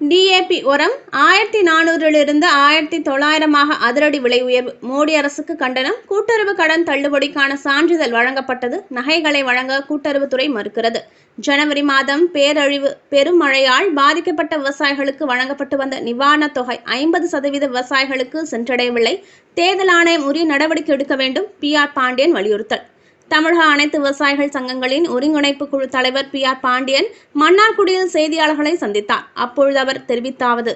DAP உரம் ஆயிரத்தி நானூறிலிருந்து ஆயிரத்தி தொள்ளாயிரமாக அதிரடி விலை உயர்வு. மோடி அரசுக்கு கண்டனம் கூட்டுறவு கடன் தள்ளுபடிக்கான சான்றிதழ் வழங்கப்பட்டது. நகைகளை வழங்க கூட்டுறவுத்துறை மறுக்கிறது. ஜனவரி மாதம் பேரழிவு பெரும் மழையால் பாதிக்கப்பட்ட விவசாயிகளுக்கு வழங்கப்பட்டு வந்த நிவாரணத் தொகை ஐம்பது சதவீத விவசாயிகளுக்கு சென்றடையவில்லை. தேர்தல் ஆணையம் உரிய நடவடிக்கை எடுக்க வேண்டும் பி ஆர் பாண்டியன் வலியுறுத்தல். தமிழக அனைத்து விவசாயிகள் சங்கங்களின் ஒருங்கிணைப்பு குழு தலைவர் பி ஆர் பாண்டியன் மன்னார்குடியில் செய்தியாளர்களை சந்தித்தார். அப்பொழுது அவர் தெரிவித்தாவது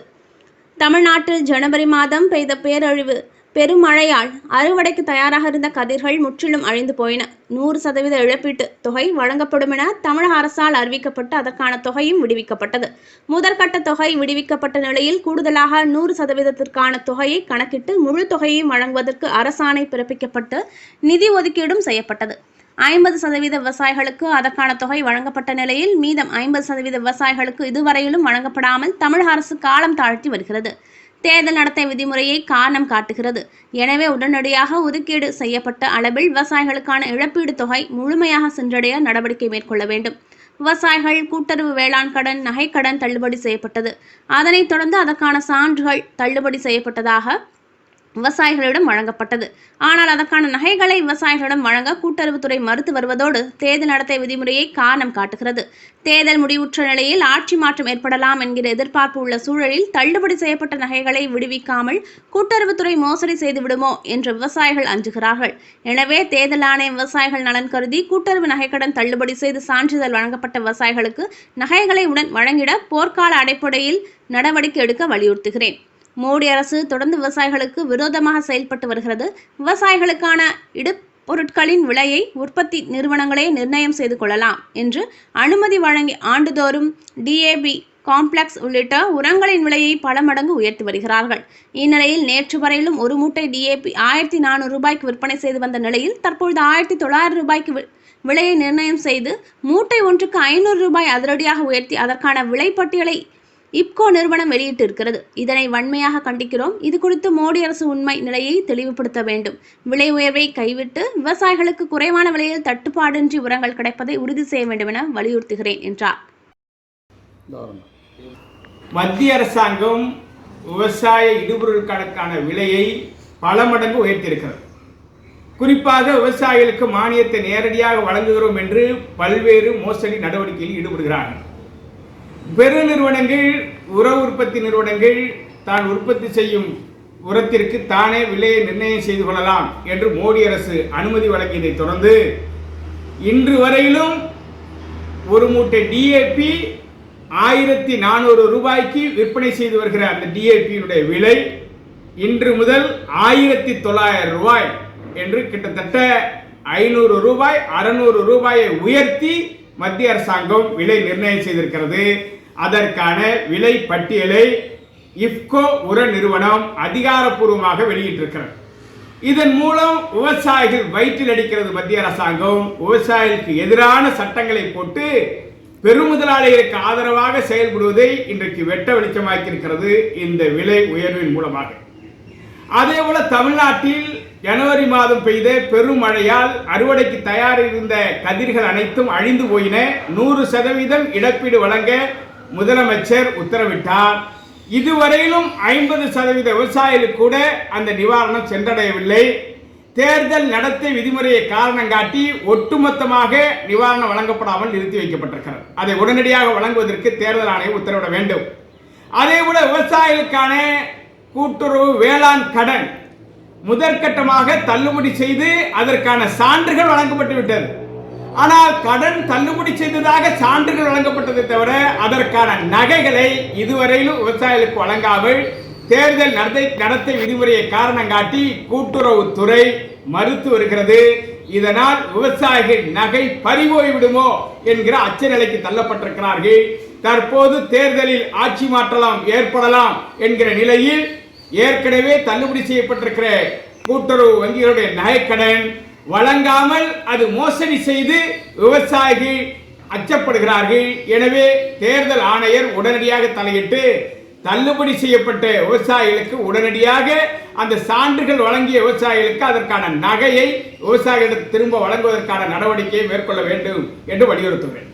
தமிழ்நாட்டில் ஜனவரி மாதம் பெய்த பேரழிவு பெருமழையால் அறுவடைக்கு தயாராக இருந்த கதிர்கள் முற்றிலும் அழிந்து போயின. நூறு சதவீத இழப்பீட்டு தொகை வழங்கப்படும் என தமிழக அரசால் அறிவிக்கப்பட்டு அதற்கான தொகையும் விடுவிக்கப்பட்டது. முதற்கட்ட தொகை விடுவிக்கப்பட்ட நிலையில் கூடுதலாக நூறு சதவீதத்திற்கான தொகையை கணக்கிட்டு முழு தொகையையும் வழங்குவதற்கு அரசாணை பிறப்பிக்கப்பட்டு நிதி ஒதுக்கீடும் செய்யப்பட்டது. ஐம்பது சதவீத விவசாயிகளுக்கு அதற்கான தொகை வழங்கப்பட்ட நிலையில் மீதம் ஐம்பது சதவீத விவசாயிகளுக்கு இதுவரையிலும் வழங்கப்படாமல் தமிழக அரசு காலம் தாழ்த்தி வருகிறது. தேர்தல் நடத்தை விதிமுறையை காரணம் காட்டுகிறது. எனவே உடனடியாக ஒதுக்கீடு செய்யப்பட்ட அளவில் விவசாயிகளுக்கான இழப்பீடு தொகை முழுமையாக சென்றடைய நடவடிக்கை மேற்கொள்ள வேண்டும். விவசாயிகள் கூட்டுறவு வேளாண் கடன் நகைக்கடன் தள்ளுபடி செய்யப்பட்டது. அதனைத் தொடர்ந்து அதற்கான சான்றுகள் தள்ளுபடி செய்யப்பட்டதாக விவசாயிகளிடம் வழங்கப்பட்டது. ஆனால் அதற்கான நகைகளை விவசாயிகளிடம் வழங்க கூட்டுறவுத்துறை மறுத்து வருவதோடு தேர்தல் நடத்தை விதிமுறையை காரணம் காட்டுகிறது. தேர்தல் முடிவுற்ற நிலையில் ஆட்சி மாற்றம் ஏற்படலாம் என்கிற எதிர்பார்ப்பு உள்ள சூழலில் தள்ளுபடி செய்யப்பட்ட நகைகளை விடுவிக்காமல் கூட்டுறவுத்துறை மோசடி செய்துவிடுமோ என்று விவசாயிகள் அஞ்சுகிறார்கள். எனவே தேர்தல் ஆணையம் விவசாயிகள் நலன் கருதி கூட்டுறவு நகைக்கடன் தள்ளுபடி செய்து சான்றிதழ் வழங்கப்பட்ட விவசாயிகளுக்கு நகைகளை உடன் வழங்கிட போர்க்கால அடிப்படையில் நடவடிக்கை எடுக்க வலியுறுத்துகிறேன். மோடி அரசு தொடர்ந்து விவசாயிகளுக்கு விரோதமாக செயல்பட்டு வருகிறது. விவசாயிகளுக்கான இடுப்பொருட்களின் விலையை உற்பத்தி நிறுவனங்களே நிர்ணயம் செய்து கொள்ளலாம் என்று அனுமதி வழங்கி ஆண்டுதோறும் டிஏபி காம்ப்ளெக்ஸ் உள்ளிட்ட உரங்களின் விலையை பல மடங்கு உயர்த்தி வருகிறார்கள். இந்நிலையில் நேற்று வரையிலும் ஒரு மூட்டை டிஏபி ஆயிரத்தி நானூறு ரூபாய்க்கு விற்பனை செய்து வந்த நிலையில் தற்பொழுது ஆயிரத்தி தொள்ளாயிரம் ரூபாய்க்கு விலையை நிர்ணயம் செய்து மூட்டை ஒன்றுக்கு ஐநூறு ரூபாய் அதிரடியாக உயர்த்தி அதற்கான விலைப்பட்டியலை இப்கோ நிறுவனம் வெளியிட்டிருக்கிறது. இதனை வன்மையாக கண்டிக்கிறோம். இது குறித்து மோடி அரசு உண்மை நிலையை தெளிவுபடுத்த வேண்டும். விலை உயர்வை கைவிட்டு விவசாயிகளுக்கு குறைவான விலையில் தட்டுப்பாடின்றி உரங்கள் கிடைப்பதை உறுதி செய்ய வேண்டும் என வலியுறுத்துகிறேன் என்றார். மத்திய அரசாங்கம் விவசாய இடுபொருட்களுக்கான விலையை பல மடங்கு உயர்த்தியிருக்கிறது. குறிப்பாக விவசாயிகளுக்கு மானியத்தை நேரடியாக வழங்குகிறோம் என்று பல்வேறு மோசடி நடவடிக்கையில் ஈடுபடுகிறார்கள். பெரு நிறுவனங்கள் உர உற்பத்தி நிறுவனங்கள் தான் உற்பத்தி செய்யும் உரத்திற்கு தானே விலையை நிர்ணயம் செய்து கொள்ளலாம் என்று மோடி அரசு அனுமதி வழங்கியதை தொடர்ந்து இன்று வரையிலும் ஒரு மூட்டை டிஏபி ஆயிரத்தி நானூறு ரூபாய்க்கு விற்பனை செய்து வருகிற அந்த டிஏபியினுடைய விலை இன்று முதல் ஆயிரத்தி தொள்ளாயிரம் ரூபாய் என்று கிட்டத்தட்ட ஐநூறு ரூபாய் அறுநூறு ரூபாயை உயர்த்தி மத்திய அரசாங்கம் விலை நிர்ணயம் செய்திருக்கிறது. அதற்கான விலை பட்டியலை இஃப்கோ உர நிறுவனம் அதிகாரப்பூர்வமாக வெளியிட்டிருக்கிறது. இதன் மூலம் விவசாயிகள் வயிற்றில் அடிக்கிறது மத்திய அரசாங்கம். விவசாயிகளுக்கு எதிரான சட்டங்களை போட்டு பெருமுதலாளிகளுக்கு ஆதரவாக செயல்படுவதை இன்றைக்கு வெட்ட வெளிச்சமாக்கியிருக்கிறது இந்த விலை உயர்வின் மூலமாக. அதே போல தமிழ்நாட்டில் ஜனவரி மாதம் பெய்த பெரும் மழையால் அறுவடைக்கு தயார் இருந்த கதிர்கள் அனைத்தும் அழிந்து போயின. நூறு சதவீதம் இழப்பீடு வழங்க முதலமைச்சர் உத்தரவிட்டார். இதுவரையிலும் ஐம்பது சதவீத விவசாயிகளுக்கு கூட அந்த நிவாரணம் சென்றடையவில்லை. தேர்தல் நடத்தை விதிமுறையை காரணம் காட்டி ஒட்டுமொத்தமாக நிவாரணம் வழங்கப்படாமல் நிறுத்தி வைக்கப்பட்டிருக்கிறது. அதை உடனடியாக வழங்குவதற்கு தேர்தல் ஆணையம் உத்தரவிட வேண்டும். அதே போல விவசாயிகளுக்கான கூட்டுறவு வேளாண் கடன் முதற்கட்டமாக தள்ளுபடி செய்து அதற்கான சான்றுகள் வழங்கப்பட்டு விட்டது. ஆனால் கடன் தள்ளுபடி செய்ததாக சான்றுகள் வழங்கப்பட்டதை தவிர அதற்கான நகைகளை இதுவரையிலும் விவசாயிகளுக்கு வழங்காமல் தேர்தல் நடத்தை நடத்தை விதிமுறையை காரணம் காட்டி கூட்டுறவுத்துறை மறுத்து வருகிறது. இதனால் விவசாயிகள் நகை பறிபோய் விடுமோ என்கிற அச்ச நிலைக்கு தள்ளப்பட்டிருக்கிறார்கள். தற்போது தேர்தலில் ஆட்சி மாற்றலாம் ஏற்படலாம் என்கிற நிலையில் ஏற்கனவே தள்ளுபடி செய்யப்பட்டிருக்கிற கூட்டுறவு வங்கிகளுடைய நகைக்கடன் வழங்காமல் அது மோசடி செய்து விவசாயிகள் அச்சப்படுகிறார்கள். எனவே தேர்தல் ஆணையர் உடனடியாக தலையிட்டு தள்ளுபடி செய்யப்பட்ட விவசாயிகளுக்கு உடனடியாக அந்த சான்றுகள் வழங்கிய விவசாயிகளுக்கு அதற்கான நகையை விவசாயிகளிடம் திரும்ப வழங்குவதற்கான நடவடிக்கையை மேற்கொள்ள வேண்டும் என்று வலியுறுத்துகிறேன்.